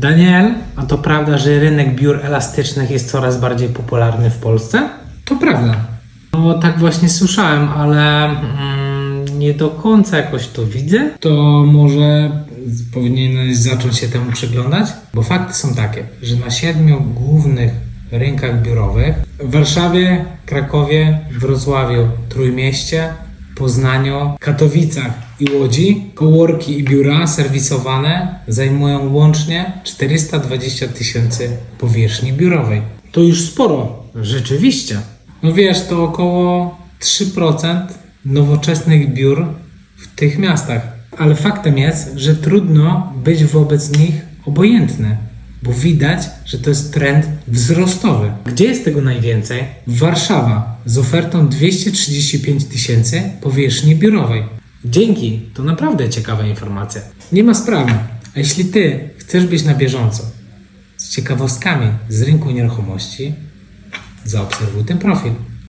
Daniel, a to prawda, że rynek biur elastycznych jest coraz bardziej popularny w Polsce? To prawda. No tak właśnie słyszałem, ale mm, nie do końca jakoś to widzę. To może powinieneś zacząć się temu przyglądać? Bo fakty są takie, że na siedmiu głównych rynkach biurowych w Warszawie, Krakowie, Wrocławiu, Trójmieście, Poznaniu, Katowicach i Łodzi coworki i biura serwisowane zajmują łącznie 420 tysięcy powierzchni biurowej. To już sporo. Rzeczywiście. No wiesz, to około 3% nowoczesnych biur w tych miastach. Ale faktem jest, że trudno być wobec nich obojętny, bo widać, że to jest trend wzrostowy. Gdzie jest tego najwięcej? Warszawa z ofertą 235 tysięcy powierzchni biurowej. Dzięki, to naprawdę ciekawa informacja. Nie ma sprawy. A jeśli ty chcesz być na bieżąco z ciekawostkami z rynku nieruchomości, zaobserwuj ten profil.